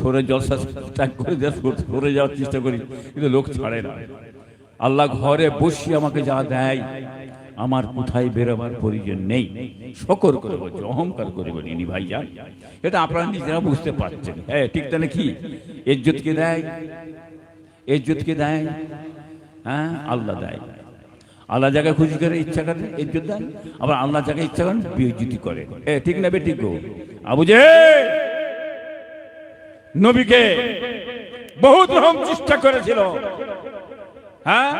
সরে জলসা ত্যাগ করে সরে যাওয়ার চেষ্টা করি, কিন্তু লোক ছাড়ে না। আল্লাহ ঘরে বসি আমাকে যা দেয়, আমার কোথায় বেরোবার প্রয়োজন নেই। শকর করে বলছে, অহংকার করে বলিনি ভাই যান এটা আপনারা নিজেরা বুঝতে পারছেন। হ্যাঁ ঠিক তাহলে কি? ইজ্জতকে দেয় ইজ্জতকে দেয় হ্যাঁ আল্লাহ দেয়। আল্লাহ জায়গায় খুশি করে ইচ্ছা করে ইজ্জত দেন আবার আল্লাহ জায়গায় ইচ্ছা করেন বিজ্জুতি করে। এ, ঠিক না বে, ঠিক গো? আবু যে নবীকে বহুত রকম চেষ্টা করেছিল। হ্যাঁ?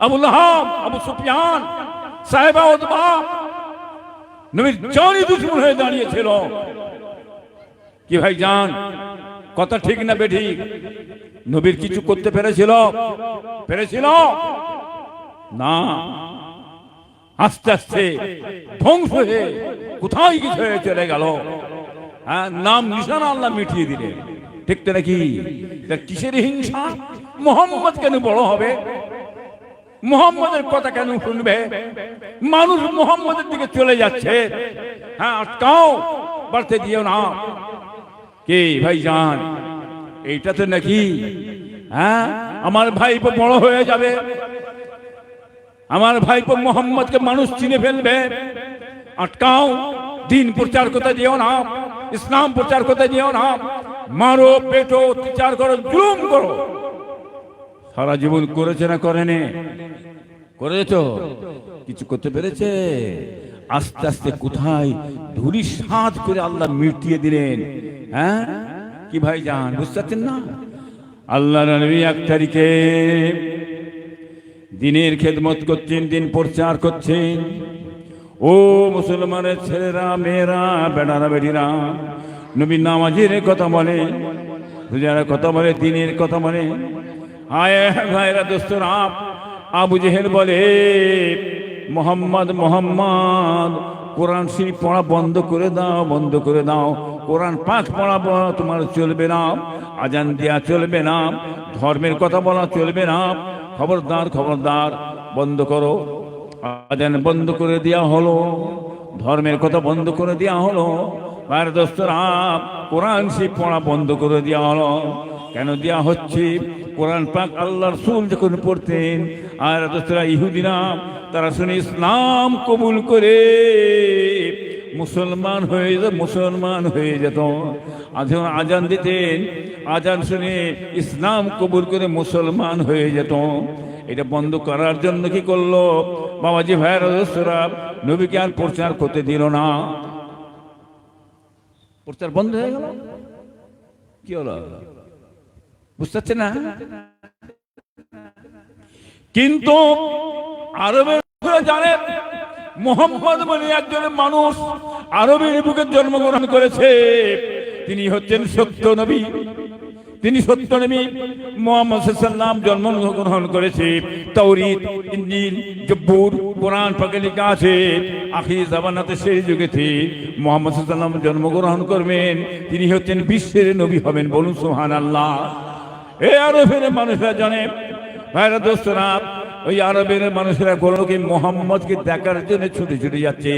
আবুল হাম আবু সুফিয়ান, সাহেবা উতবা, নবীর জানি দুশ্মন হয়ে দাঁড়িয়েছিল। কি ভাই জান, কথা ঠিক না বেঠিক? নবীর কিছু করতে পেরেছিল? পেরেছিল? না। আস্তে আস্তে ধ্বংস হয়ে কোথায় কিছু হয়ে চলে গেল? হ্যাঁ নাম নিশানা আল্লাহ মিটিয়ে দিলেন। ঠিক তো নাকি? কিসের হিংসা? মোহাম্মদ কেন বড় হবে? মোহাম্মদের কথা কেন শুনবে? মানুষ মোহাম্মদের দিকে চলে যাচ্ছে। হ্যাঁ আটকাও, বাড়তে দিও না। কে ভাই যান এইটা তো নাকি? হ্যাঁ আমার ভাইপো বড় হয়ে যাবে। আমার ভাইপো মোহাম্মদকে মানুষ চিনে ফেলবে। আটকাও, দিন প্রচার করতে দিও না। ইসলাম প্রচার করতে দিও না। মারো, পেটো, অত্যাচার করো, জুলুম করো। সারা জীবন করেছে না করেনি? করেছে তো। কিছু করতে পেরেছে? আস্তে আস্তে কোথায় ধুলি সাঁত করে আল্লাহ মিটিয়ে দিলেন। হ্যাঁ? কি ভাই যান বুঝতে পারছেন না? আল্লাহ নবী এক তারিখে দিনের খেদমত করছেন, দিন প্রচার করছেন। ও মুসলমানের ছেলেরা, মেয়েরা, বেড়ারা, বেটিরা নবীন নামাজের কথা বলে কথা বলে, দিনের কথা বলে। আয় ভাইরা দোস্তরা, আবু জেহেল বলে, মোহাম্মদ মোহাম্মদ, কোরআন শরীফ পড়া বন্ধ করে দাও, বন্ধ করে দাও। কোরআন পাক পড়া বলা তোমার চলবে না, আজান দেওয়া চলবে না, ধর্মের কথা বলা চলবে না। খবরদার খবরদার, বন্ধ করো। আজান বন্ধ করে দেওয়া হলো। ধর্মের কথা বন্ধ করে দেওয়া হলো। ভাইয়ের দোস্তরা, কোরআন শরীফ পড়া বন্ধ করে দেওয়া হলো। কেন দেওয়া হচ্ছে? কোরআন পাক আল্লাহর সুল যখন পড়তেন, আর দোস্তরা ইহুদিনা তারা শুনে ইসলাম কবুল করে মুসলমান হয়ে যেত মুসলমান হয়ে যেত। আজ আজান দিতেন, আজান শুনে ইসলাম কবুল করে মুসলমান হয়ে যেত। এটা বন্ধ করার জন্য কি করল? বাবাজি ভাইয়ের নবীকে আর প্রচার করতে দিল না। প্রচার বন্ধ হয়ে গেল? কি হলো? বুঝতে না? কিন্তু আরবের লোকেরা জানে, মোহাম্মদ বলে একজন মানুষ আরবের বুকে জন্মগ্রহণ করেছে, তিনি হচ্ছেন সত্য নবী। তিনি সত্য নবী মোহাম্মদ সাল্লাম জন্মগ্রহণ করেছে। তৌরিত ইঞ্জিল জব্বুর, কোরআন পাকে লেখা আছে। আখির জামানাতে সেই যুগেতে মোহাম্মদ সাল্লাম জন্মগ্রহণ করবেন। তিনি হচ্ছেন বিশ্বের নবী হবেন বলুন সোহান আল্লাহ এ আরও ফেরে মানুষরা জানে। ভাইরা, দোস্তরা ওই আরবের মানুষেরা কোনোকে মোহাম্মদকে দেখার জন্য ছুটে ছুটে যাচ্ছে।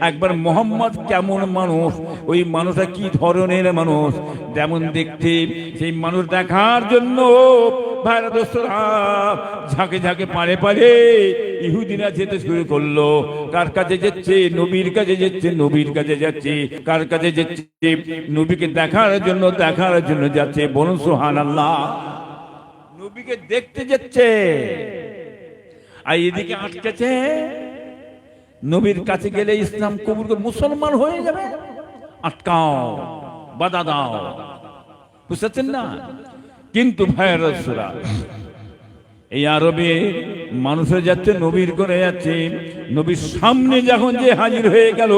একবার মোহাম্মদ কেমন মানুষ, ওই মানুষটা কি ধরনের মানুষ? যেমন দেখতে, সেই মানুষ দেখার জন্য ভাইরা দোস্তরা ঝাঁকে ঝাঁকে পারে পারে ইহুদিরা যেতে শুরু করল। কার কাছে যাচ্ছে? নবীর কাছে যাচ্ছে, নবীর কাছে যাচ্ছে। কার কাছে যাচ্ছে? নবীকে দেখার জন্য দেখার জন্য যাচ্ছে। বলুন সোহান আল্লাহ নবীকে দেখতে যাচ্ছে। আর এদিকে আটকেছে, নবীর কাছে গেলে ইসলাম কবুল মুসলমান হয়ে যাবে। আটকাও, বাধা দাও। বুঝতেছেন না? কিন্তু ভাইরাসরা এই আরবে মানুষের যাচ্ছে নবীর করে যাচ্ছে নবীর সামনে যখন যে হাজির হয়ে গেল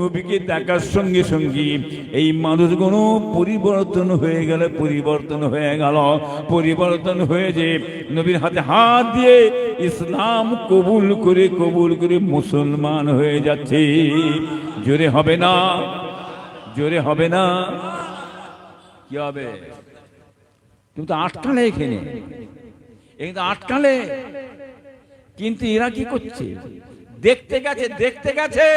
নবীকে দেখার সঙ্গে সঙ্গে এই মানুষগুলো পরিবর্তন হয়ে গেল, পরিবর্তন হয়ে গেল। পরিবর্তন হয়ে যে নবীর হাতে হাত দিয়ে ইসলাম কবুল করে কবুল করে মুসলমান হয়ে যাচ্ছে। জোরে হবে না? জোরে হবে না? কি হবে? তুমি তো আটকালে এখানে। এখানে আটকালে। কিন্তু এরা কি করছে? দেখতে গেছে দেখতে গেছে।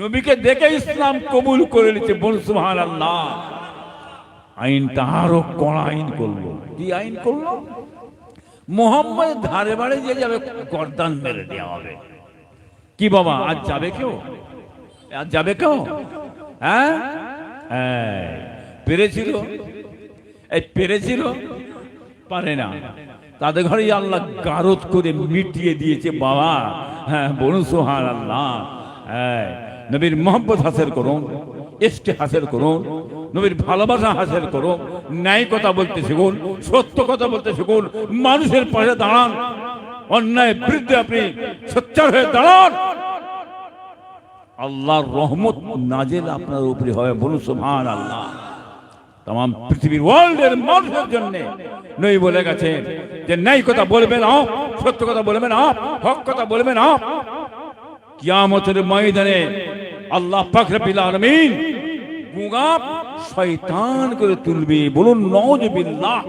নবীকে দেখে ইসলাম কবুল করে নিচ্ছে বল আল্লাহ আইনটা আরও কড়া আইন করল। কি আইন করল? মোহাম্মদ ধারে বাড়ে যে যাবে গর্দান মেরে দেওয়া হবে। কি বাবা আজ যাবে কেউ? আজ যাবে কেউ? হ্যাঁ? এই, পেরেছিল? এই পেরেছিল? পারে না। তাদের ঘরে আল্লাহ গারদ করে মিটিয়ে দিয়েছে বাবা। হ্যাঁ বলুন সোহান আল্লাহ হ্যাঁ। নবীর মোহাম্মদ হাসিল করুন এসকে হাসিল করুন, নবীর ভালোবাসা হাসিল করুন, ন্যায় কথা বলতে শিখুন, সত্য কথা বলতে শিখুন, মানুষের পাশে দাঁড়ান, অন্যায় বিরুদ্ধে আপনি সোচ্চার হয়ে দাঁড়ান। আল্লাহর রহমত নাজেল আপনার উপরে হবে বলুন সুবহান আল্লাহ তাম পৃথিবীর ওয়ার্ল্ডের মানুষের জন্য নই বলে গেছে যে, ন্যায় কথা বলবেন আপ সত্য কথা বলবেন আপ হক কথা বলবেন আপ কিয়ামতের ময়দানে আল্লাহ পাখরে আলামিন গুগাপ শয়তান করে তুলবে। বলুন নওয়াজবিল্লাহ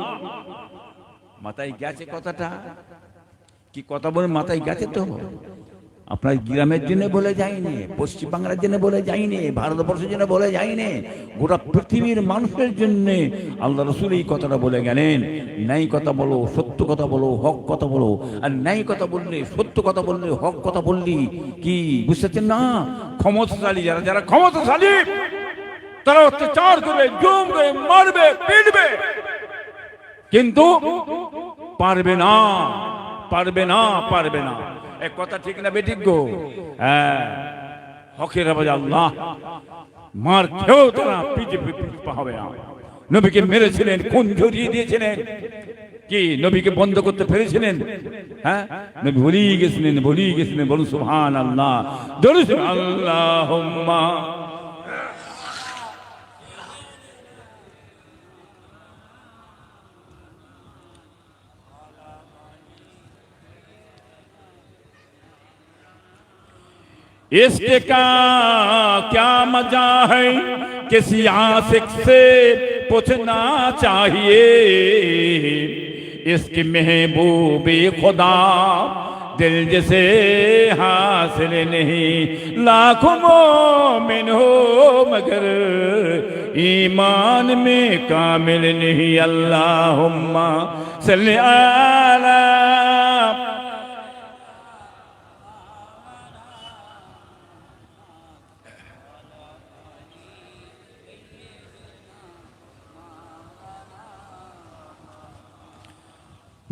মাথায় গেছে কথাটা? কি কথা বলে মাথায় গেছে তো? আপনার গ্রামের জন্য বলে যায়নি পশ্চিম বাংলার জন্য বলে যায়নি ভারতবর্ষের জন্য বলে যায়নি গোটা পৃথিবীর মানুষের জন্য আল্লাহ রসুল এই কথাটা বলে গেলেন। ন্যায় কথা বলো সত্য কথা বলো হক কথা বলো আর ন্যায় কথা বললে সত্য কথা বললে হক কথা বললি কি বুঝতেছেন না? ক্ষমতাশালী যারা যারা ক্ষমতাশালী তারা অত্যাচার করবে জুম করে মারবে পিটবে। কিন্তু পারবে না পারবে না পারবে না। এক কথা ঠিক না বেঠিক গো? হ্যাঁ। হকের আবাজ আল্লাহ। মার খেয়েও তারা বিজেপি হবে নবীকে মেরেছিলেন কোন ঝরিয়ে দিয়েছিলেন। কি, নবীকে বন্ধ করতে পেরেছিলেন? হ্যাঁ? নবী ভুলিয়ে গেছিলেন ভুলিয়ে গেছিলেন, বলুন সুহান আল্লাহ اس کے کا کیا مزہ ہے؟ کسی آسک سے پوچھنا چاہیے۔ اس کی محبوب خدا دل جسے حاصل نہیں، لاکھوں مومن ہو، مگر ایمان میں کامل نہیں۔ اللہم صلی اللہ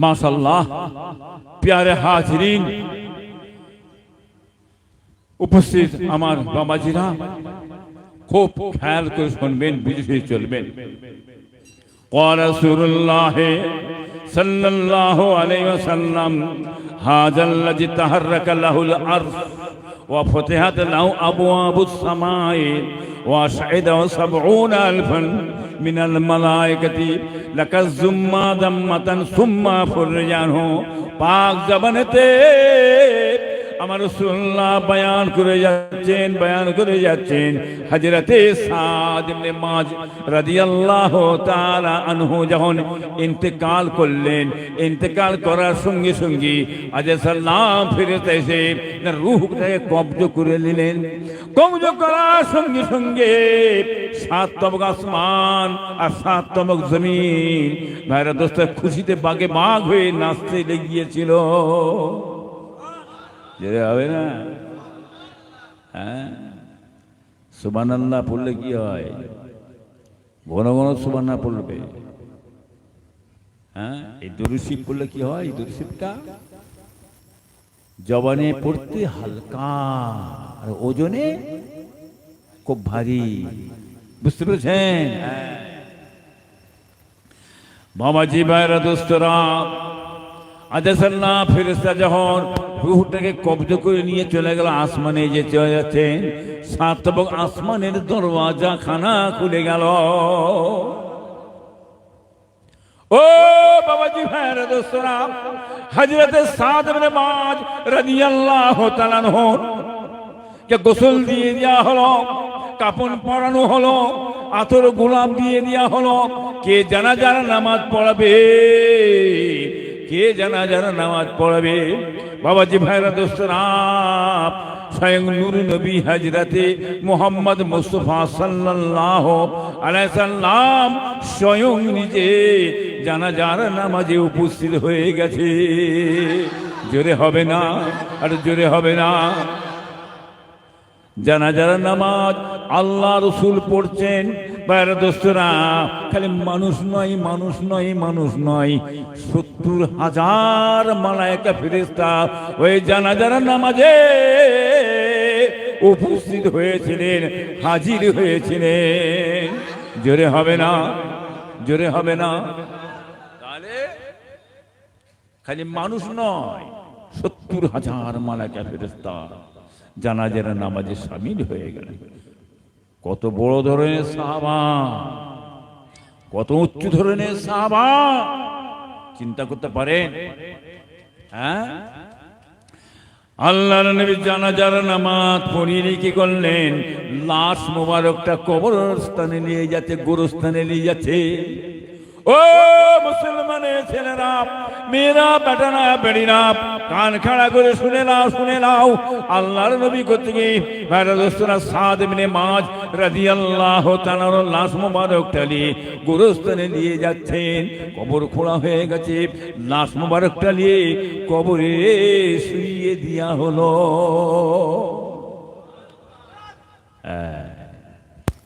माशाल्लाह প্যারে हाजरीन উপস্থিত আমার বাবাজিরা, খুব খেয়াল করে শুনবেন, বুঝে চলবেন। রাসূলুল্লাহ সাল্লাল্লাহু আলাইহি ওয়াসাল্লাম হাযাল্লাযী তাহাররাকা লাহুল আরশ। وفتحت له أبواب السماء وأشعده سبعون ألفا من الملائكة. لك الزما دمة ثم فرجانه پاک زبنتے আমার রসুল্লাহ বয়ান করে যাচ্ছেন, বয়ান করে যাচ্ছেন। হাজরতে সাদ মাজ রাদিয়াল্লাহু তাআলা আনহু যখন ইন্তেকাল করলেন, ইন্তেকাল করার সঙ্গে সঙ্গে আজ সাল্লাম ফিরতে এসে তার রূহটাকে কবজ করে নিলেন। কবজ করার সঙ্গে সঙ্গে সাত তবক আসমান আর সাত তবক জমিন। ভাইরা দোস্ত, খুশিতে বাগে বাঘ হয়ে নাচতে লেগিয়েছিল। যেতে হবে না? হ্যাঁ? সুবান আল্লাহ পড়লে কি হয়? ঘন ঘন সুবান পড়বে। হ্যাঁ? এই দরুশিব পড়লে কি হয়? এই দরুশিবটা? জবানে পড়তে হালকা, আর ওজনে খুব ভারী। বুঝতে পেরেছেন। বাবাজি ভাইরা দোস্তরা আদেসাল্লাহ ফেরেস্তা যখন রুহটাকে কব্জ করে নিয়ে চলে গেল আসমানে, যে চলে যাচ্ছেন সাত এবং আসমানের দরওয়াজা খানা খুলে গেল। ও বাবাজি ভাইরা দোস্তরা হজরতে সাদ ইবনে মাজ রাদিয়াল্লাহু আনহু কে গোসল দিয়ে দেওয়া হলো কাপড় পরানো হলো, আতর গোলাপ দিয়ে দেওয়া হলো, কে জানা জানা নামাজ পড়াবে? কে জানা জানা নামাজ পড়াবে? বাবাজি ভাইরা দোস্তরা, স্বয়ং নূর নবী হাজরাতে মোহাম্মদ মুস্তফা সাল্লাল্লাহ আলাইহি সাল্লাম স্বয়ং নিজে জানাজার নামাজে উপস্থিত হয়ে গেছে। জোরে হবে না, আর জোরে হবে না। জানা জানাজার নামাজ আল্লাহ রসুল পড়ছেন বাইরে দোস্তরা, খালি মানুষ নয় মানুষ নয় মানুষ নয়, সত্তর হাজার মালায়কা ফেরেস্তা ওই জানাজার নামাজে উপস্থিত হয়েছিলেন, হাজির হয়েছিলেন। জোরে হবে না, জোরে হবে না। তাহলে খালি মানুষ নয়, সত্তর হাজার মালাকা ফেরেস্তা জানাজার নামাজে সামিল হয়ে গেলেন। কত বড় ধরনের সাহাবা, কত উচ্চ ধরনের সাহাবা। চিন্তা করতে পারেন? হ্যাঁ? আল্লাহর নবী জানাজার নামাজ পড়িয়ে কি করলেন, লাশ মোবারকটা কবর স্থানে নিয়ে যাচ্ছে, গোরস্থানে নিয়ে যাচ্ছে। ও মুসলমানের ছেলেরা, মেয়েরা, বেটারা, বেড়িরা, কান খাড়া করে শুনে নাও শুনে নাও। আল্লাহর নবী করতে গিয়ে ভাইরা দোস্তরা সাদ মিনে মাছ রাজি আল্লাহ তানার লাশ মোবারক টালি গোরস্থানে নিয়ে যাচ্ছেন। কবর খোঁড়া হয়ে গেছে। লাশ মোবারক টালিয়ে কবরে শুইয়ে দিয়া হলো।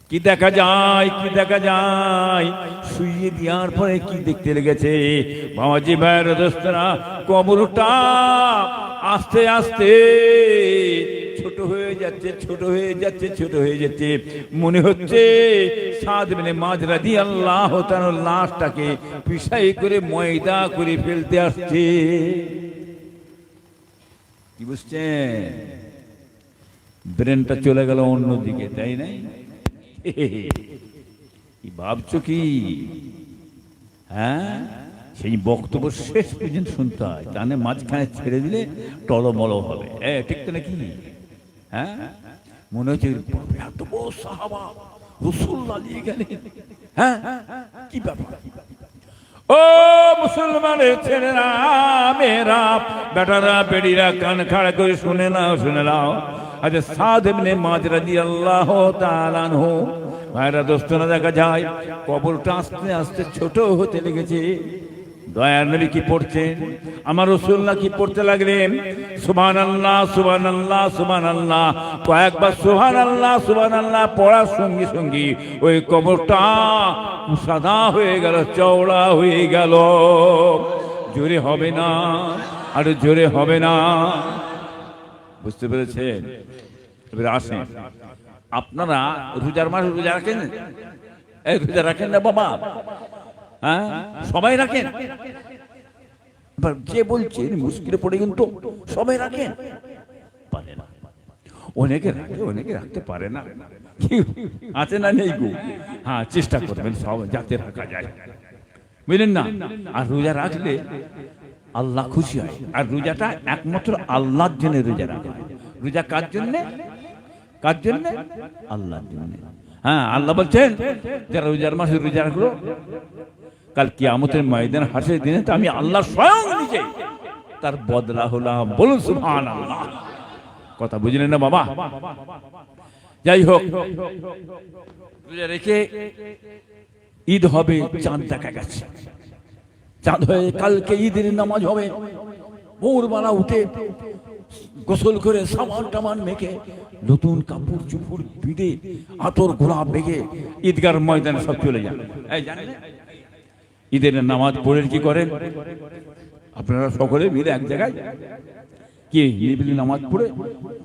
কি দেখা যায়, কি দেখা যায়? শুইয়ে দেওয়ার পরে কি দেখতে লেগেছে? বাবাজি ভাইয়ের দোস্তরা, কবরটা আস্তে আস্তে ছোট হয়ে যাচ্ছে, ছোট হয়ে যাচ্ছে, ছোট হয়ে যাচ্ছে। মনে হচ্ছে সাত মিনে মাঝরা দিয়ে আল্লাহ তার লাশটাকে পিসাই করে, ময়দা করে ফেলতে আসছে। কি বুঝছেন? ব্রেনটা চলে গেল অন্যদিকে, তাই নাই? ভাবছ কি? হ্যাঁ? সেই বক্তব্য শেষ পর্যন্ত শুনতে হয়। মাঝখানে ছেড়ে দিলে টলমল হবে। ঠিক তো নাকি? হ্যাঁ? মনে হচ্ছে এত বড় সাহাবা। হ্যাঁ? কি ব্যাপার? ও মুসলমানের ছেলেরা, মেয়েরা, বেটারা, বেড়িরা, কান খাড়া করে শুনে নাও শুনে নাও। আচ্ছা সাদ এমনি মাঝ রাজি আল্লাহ তালানহু ভাইরা দোস্তনা দেখা যায়, কবরটা আস্তে আস্তে ছোট হতে লেগেছে। দয়ার নবী কি পড়ছেন আমার রসুল্লাহ কি পড়তে লাগলেন? সুবান আল্লাহ সুবান আল্লাহ সুবান আল্লাহ কয়েকবার সুবান আল্লাহ সুবান আল্লাহ পড়ার সঙ্গে সঙ্গে ওই কবরটা সাদা হয়ে গেল, চওড়া হয়ে গেল। জোরে হবে না, আর জোরে হবে না। বুঝতে পেরেছেন? এবারে আসেন। আপনারা রোজার মাস রোজা রাখেন? এই, রোজা রাখেন না বাবা? হ্যাঁ? সবাই রাখেন? যে বলছেন, মুশকিলে পড়ে কিন্তু সবাই রাখেন। পারে না। অনেকে রাখে, অনেকে রাখতে পারে না। আছে না নেই গো? হ্যাঁ চেষ্টা করবেন সব, যাতে রাখা যায়। বুঝলেন না? আর রোজা রাখলে আল্লাহ খুশি হয়। আর রোজাটা একমাত্র আল্লাহর জন্য রোজা রাখা। রোজা কার জন্য? কার জন্য? আল্লাহর জন্য। হ্যাঁ আল্লাহ বলছেন যারা রোজার মাসে রোজা রাখল কাল কিয়ামতের ময়দান হাসের দিনে তো আমি আল্লাহ স্বয়ং নিজে। তার বদলা হলাম বলুন সুবহান আল্লাহ কথা বুঝলেন না বাবা? যাই হোক, রোজা রেখে ঈদ হবে, চাঁদ দেখা গেছে। চাঁদ হয়ে কালকে ঈদের নামাজ হবে। ভোরবেলা উঠে গোসল করে সামান টামান মেখে নতুন কাপড় চুপড় পিঁধে আতর গোলাপ মেঘে ঈদগার ময়দানে সব চলে যান। ঈদের নামাজ পড়ে কি করেন? আপনারা সকলে মিলে এক জায়গায় কি নিবিলি নামাজ পড়ে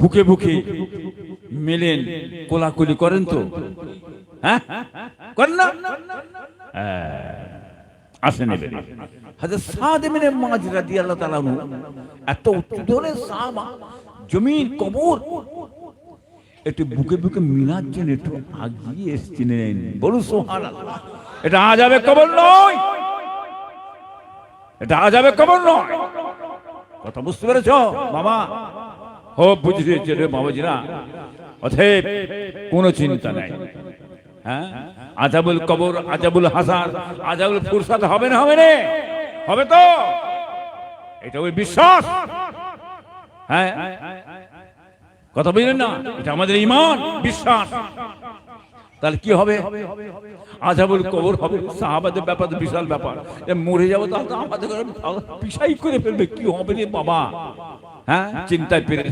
বুকে বুকে মেলেন, কোলাকুলি করেন তো? হ্যাঁ? করেন না? হ্যাঁ। আসেন এবারে হাজার সাদ মাঝ রাদি আল্লাহ তালানু এত ধরনের সাহাবা জমিন কবর, একটু বুকে বুকে মিলার জন্য একটু আগিয়ে এসছিলেন। বলুন সোহান এটা এটা আজাবে কবর নয়। এটা আজাবে কবর নয়। কথা বুঝতে পেরেছ? বাবা ও বুঝতে রে বাবাজিরা। অথব কোনো চিন্তা নাই। হ্যাঁ? আজাবুল কবর, আজাবুল হাসান আজাবুল ফুরসাদ হবে না হবে না? হবে তো? এটা ওই বিশ্বাস। হ্যাঁ? কথা বুঝলেন না? এটা আমাদের ইমান, বিশ্বাস। তাহলে কি হবে? আজাবুল কবর হবে সাহাবাদের ব্যাপার, তো বিশাল ব্যাপার। মরে যাব তাহলে আমাদের পিসাই করে ফেলবে। কি হবে রে বাবা? হ্যাঁ? চিন্তায় পেরে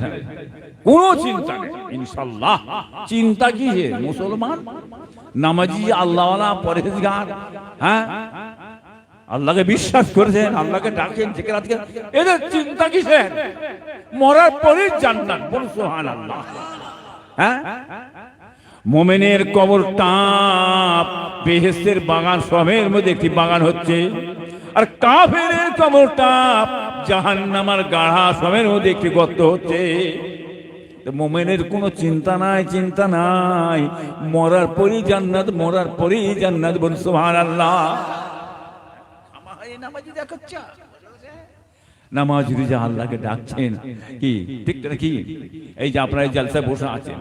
কোন চিন্তা নেই। ইনশাল্লাহ। চিন্তা কি হে? মুসলমান? নামাজি আল্লাহওয়ালা পরেজগার হ্যাঁ? আল্লাহকে বিশ্বাস করেছেন, আল্লাহকে ডাকেন জেকে রাতকে এদের চিন্তা কিসের মরার পরে জান্নাত। বল হ্যাঁ? মোমেনের কবরটা বেহেস্তের বাগান, সবের মধ্যে একটি বাগান হচ্ছে। আর কাফের কবরটা জাহান্নামার গাঢ়া সবের মধ্যে একটি গর্ত হচ্ছে। মোমেনের কোনো চিন্তা নাই চিন্তা নাই। মরার পরই জান্নাত, মরার পরই জান্নাত বল সুবহানাল্লাহ। নামাজ যে আল্লাহকে ডাকছেন, কি, ঠিক কি এই যে আপনারা এই জালসায় বসে আছেন।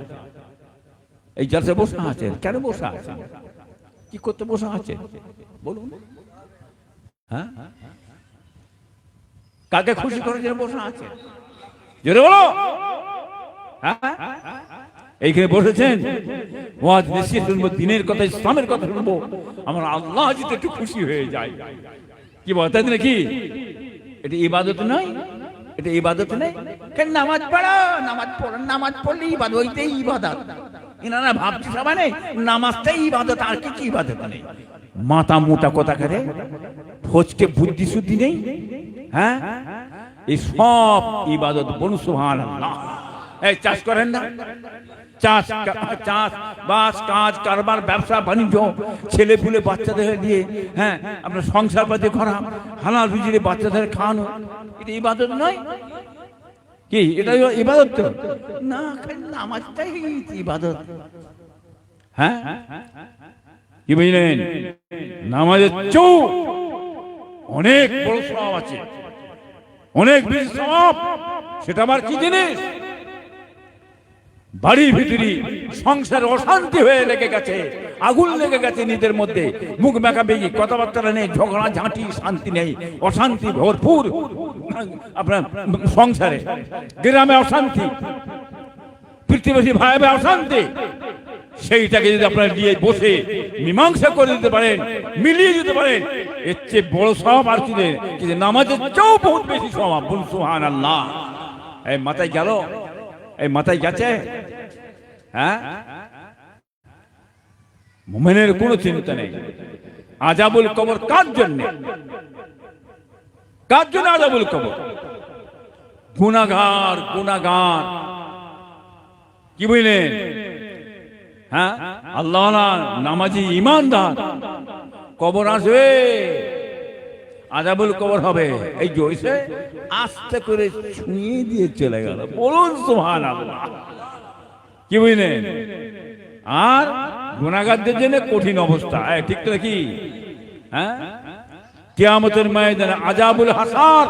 এই জালসায় বসে আছেন? কেন বসে আছেন? কি করতে বসে আছেন? বলুন। হ্যাঁ? কাকে খুশি করে জন্য বসে আছেন জোরে বলো। হ্যাঁ এইখানে বসেছেন ওয়াজ শুনব, দিনের কথা, ইসলামের কথা শুনব। আমার আল্লাহ যদি একটু খুশি হয়ে যায়। কি বলতেন নাকি? এটা ইবাদত নয়। এটা ইবাদত নেই কেন নামাজ পড়ো? নামাজ পড়ো, নামাজ পড়লে ইবাদত, ওইটাই ইবাদত। এনারা ভাবছে সবাই নেই নামাজটাই ইবাদত, আর কি কি ইবাদত নেই মাথা মোটা কথা করে? ফোচকে বুদ্ধি শুদ্ধি নেই? হ্যাঁ? এই সব ইবাদত বনু এই চাষ করেন না? চাষ চাষ, বাস, কাজ, কারবার, ব্যবসা, বাণিজ্য ছেলে পুলে বাচ্চাদের দিয়ে হ্যাঁ আপনার সংসার পাতি করা, হালাল রুজিরে বাচ্চাদের খাওয়ানো, এটা ইবাদত নয়? কি এটা ইবাদত তো? না নামাজটাই ইবাদত। হ্যাঁ? কি বুঝলেন? নামাজের চৌ অনেক বড় সব আছে। অনেক বেশি সব সেটা আমার কি জিনিস? বাড়ির ভিতরে সংসার অশান্তি হয়ে লেগে গেছে, আগুন লেগে গেছে নিজের মধ্যে। মুখ মেকা বেগি কথাবার্তা নেই, ঝগড়া, ঝাঁটি, শান্তি নেই। অশান্তি ভরপুর। আপনার সংসারে, গ্রামে অশান্তি ভাই ভাই অশান্তি। সেইটাকে যদি আপনারা নিয়ে বসে মীমাংসা করে দিতে পারেন, মিলিয়ে দিতে পারেন, এর চেয়ে বড় সব আর কি। কিন্তু নামাজের চেয়েও বহুত বেশি সব বলুন সুহান আল্লাহ এই মাথায় গেল? এই মাথায় গেছে? হ্যাঁ? মোমেনের কোনো চিন্তা নেই। আজাবুল কবর কার জন্য? কার জন্য আজাবুল কবর? গুনাগার গুনাগার কি বুঝলেন হ্যাঁ? আল্লাহ নামাজি ইমানদার কবর আসবে। আজাবুল কবর হবে। এই জয়সে আস্তে করে ছুঁয়ে দিয়ে চলে গেল। বলুন সুহান আল্লাহ কি বুঝলেন? আর গুণাগারদের জন্য কঠিন অবস্থা। ঠিক তো কি হ্যাঁ? কিয়ামতের ময়দানে আজাবুল হাসার।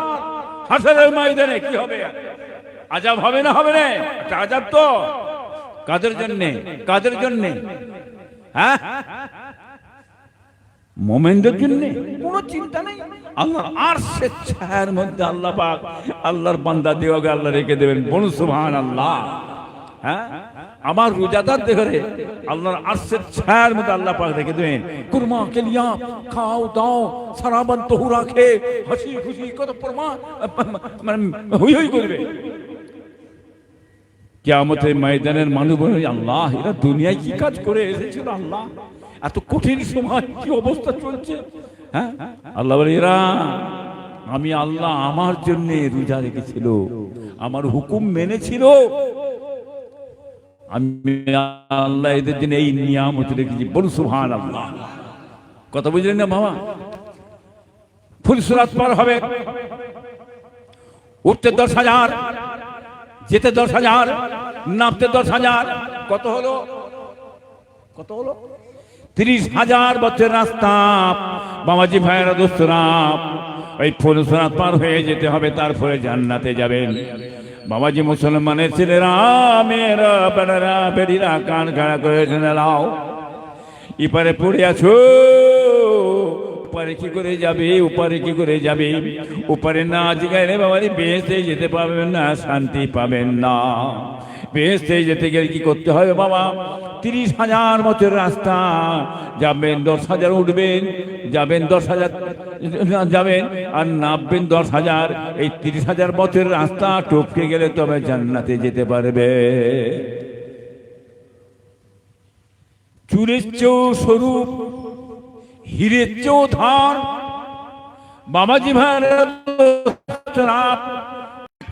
হাসারের ময়দানে কি হবে? আজাব হবে না হবে না? আজাব তো। কাদের জন্য কাদের জন্য হ্যাঁ মোমেনদের জন্য কোনো চিন্তা নেই আল্লাহ আর স্বেচ্ছায়ের মধ্যে আল্লাহ পাক আল্লাহর বান্দা দেওয়াকে আল্লাহ রেখে দেবেন বনু সুবহান আল্লাহ হ্যাঁ আমার রোজাদার দেখে আল্লাহর আরশের ছায়ার মধ্যে আল্লাহ পাক রেখে দেবেন কুরমা কেলিয়া খাও দাও সারাবান তহু রাখে হাসি খুশি কত প্রমাণ মানে হই হই করবে কেয়ামতের ময়দানের মানুষ বলে আল্লাহ, এরা দুনিয়ায় কি কাজ করে এসেছিল আল্লাহ? এত কঠিন সময়, কি অবস্থা চলছে? হ্যাঁ? আল্লাহ বলে, এরা, আমি আল্লাহ আমার জন্য রোজা রেখেছিল, আমার হুকুম মেনেছিল। আমি আল্লাহ এদের জন্য এই নিয়ামত রেখেছি। বলুন সুহান আল্লাহ কথা বুঝলেন না বাবা? ফুলসুরাত পার হবে। উঠতে দশ হাজার যেতে দশ হাজার, নামতে দশ হাজার। কত হলো? কত হলো? তিরিশ হাজার বছর রাস্তা। বাবাজি ভাইয়েরা, দোস্তরা, ওই ফুলসরাত পার হয়ে যেতে হবে, তারপরে জান্নাতে যাবেন। বাবাজি মুসলমানের ছেলেরা, মেয়েরা বেড়ারা বেড়িরা কান খাড়া করে লাও ইপারে পড়ে আছো। ওপারে কি করে যাবে ওপারে কি করে যাবে? ওপারে না গেলে বাবারি বেহেস্তে যেতে পারবেন না, শান্তি পাবেন না। বেহেস্তে যেতে গেলে কি করতে হবে বাবা? তিরিশ হাজার বছর রাস্তা। যাবেন, দশ হাজার উঠবেন, যাবেন, দশ হাজার যাবেন, আর নামবেন দশ হাজার। এই তিরিশ হাজার বছর রাস্তা টপকে গেলে তবে জান্নাতে যেতে পারবে। চুরের চেয়েও স্বরূপ হীরের চেয়েও ধার বাবাজি ভাইয়ের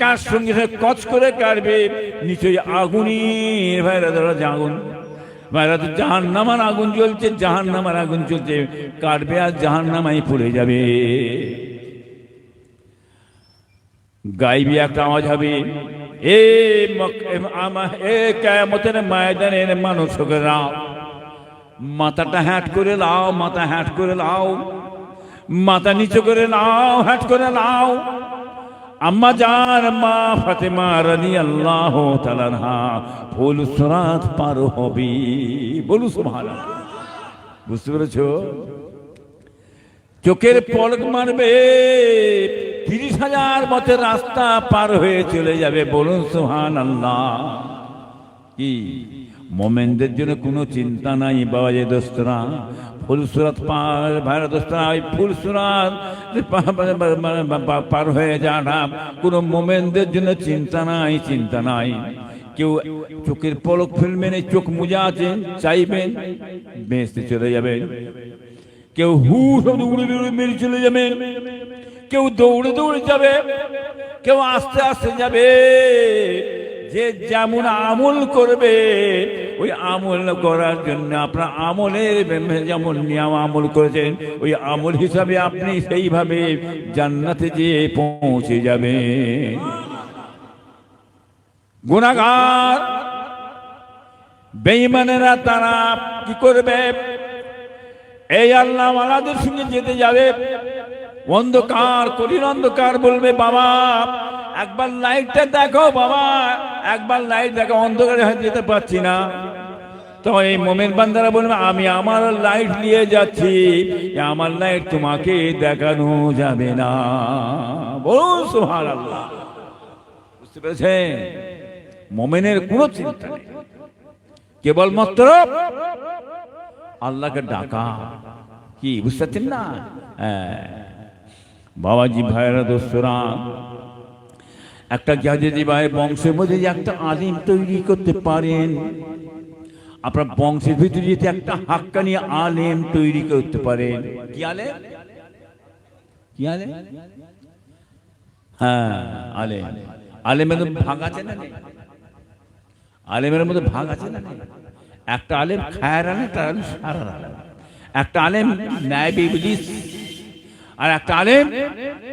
কার সঙ্গে কচ করে কাটবে নিশ্চয়ই আগুনই ভাইরা ধরা আগুন। ভাইরা তো জাহান নামার আগুন জ্বলছে জাহান নামার আগুন চলছে কাটবে আর জাহান নামাই পড়ে যাবে। গাইবি একটা আওয়াজ হবে, এ কেমতের ময়দানের মানুষরা মাথাটা হ্যাট করে লাও, মাথা হ্যাট করে লাও। মাথা নিচু করে লাও, হ্যাট করে লাও। আম্মা জান মা ফাতেমা রানি আল্লাহ তালানহা ফুল সুরাত পার হবি। বলু সুবহানাল্লাহ। বুঝতে পেরেছ? চোখের পলক মারবে, তিরিশ হাজার বছর রাস্তা পার হয়ে চলে যাবে, বলুন সুহান আল্লাহ কি? মোমেনদের জন্য কোনো চিন্তা নাই, বাবা যে দোস্তরা। ফুলসুরাত পার ভাইরা দোস্তরা, ওই ফুলসুরাত পার হয়ে যাওয়াটা কোনো মোমেনদের জন্য চিন্তা নাই চিন্তা নাই। কেউ চোখের পলক ফেলবেন এই চোখ মুজা আছে চাইবেন বেঁচতে চলে যাবেন কেউ হু উড়ে উড়ে মেরে চলে যাবে। কেউ দৌড়ে দৌড়ে যাবে, কেউ আস্তে আস্তে যাবে। যে যেমন আমল করবে, ওই আমল করার জন্য আপনার আমলের যেমন নিয়ম আমল করেছেন, ওই আমল হিসাবে আপনি সেইভাবে জান্নাতে যেয়ে পৌঁছে যাবেন। গুণাগার বেঈমানেরা তারা কি করবে? এই আল্লাহ মালাদের সঙ্গে যেতে যাবে। অন্ধকার, কঠিন অন্ধকার বলবে, বাবা একবার লাইটটা দেখো বাবা, একবার লাইট দেখো অন্ধকারে হয়তো যেতে পারছি না। তো এই মোমেন বান্দারা বলবে, আমি আমার লাইট নিয়ে যাচ্ছি আমার লাইট তোমাকে দেখানো যাবে না। বলুন আল্লাহ বুঝতে পেরেছেন? মোমেনের কোনো চিন্তা নেই। কেবলমাত্র আল্লাহকে ডাকা। কি, বুঝতে পারছেন না? হ্যাঁ। বাবাজি ভাইরা দোস্তরা একটা জাজেদি ভাই বংশের মধ্যে একটা আলিম তৈরি করতে পারেন। আপনার বংশের ভিতরে যদি একটা হাক্কানি আলেম তৈরি করতে পারেন। কি আলেম? কি আলেম? হ্যাঁ আলেম। আলেমের ভাগ আছে না আলেমের মধ্যে ভাগ আছে না একটা আলেম খায়ের আলেম একটা আলেম সারার আলেম একটা আলেম ন্যায় ইবলিস আর একটা আলেম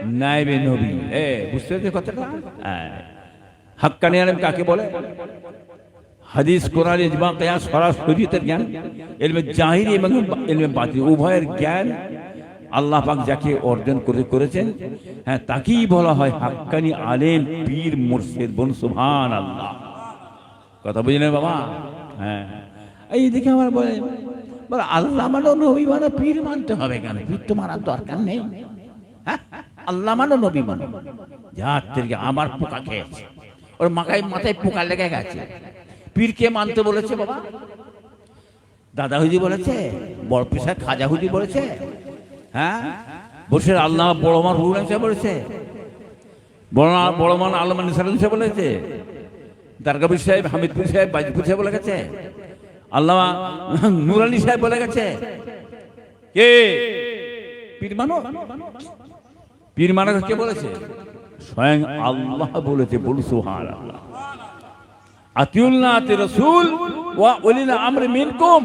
নাইবে নবী। এ, বুঝতে পেরেছ কথাটা? হ্যাঁ। হাক্কানি আলেম কাকে বলে? হাদিস, কোরআন, ইজমা, কিয়াস সরাস শরীয়তের জ্ঞান। এলমে জাহিরি এবং এলমে বাতিল। উভয়ের জ্ঞান আল্লাহ পাক যাকে অর্জন করে করেছেন হ্যাঁ তাকেই বলা হয় হাক্কানি আলেম, পীর, মুর্শিদ বন সুবহান আল্লাহ কথা বুঝলেন বাবা? হ্যাঁ। এই দেখে আমার বলে বলে, আল্লাহ মানো নবী মানো পীর মানতে হবে কেন? পীর তো মানার দরকার নেই। হ্যাঁ? আল্লাহ মানো নবী মানো। যার থেকে আমার পোকা খেয়েছে। ওর মাথায় মাথায় পোকা লেগে গেছে। পীরকে মানতে বলেছে বাবা। দাদা হুজি বলেছে, বড় পিসা খাজা হুজি বলেছে হ্যাঁ? বসে আল্লাহ বড় মান হুল বলেছে। বড় মান নিসারুল সাহেব বলেছে। দারগাবুর সাহেব, হামিদপুর সাহেব বাজিপুর সাহেব বলে গেছে। আল্লাহ নুরানি সাহেব বলে গেছে। কে? পীর মানো পীর মানো কে বলেছে? স্বয়ং আল্লাহ বলেছে বলু সুহান আল্লাহ আতিউল্লাহ রসুল ওয়া উলিল আমর মিনকুম।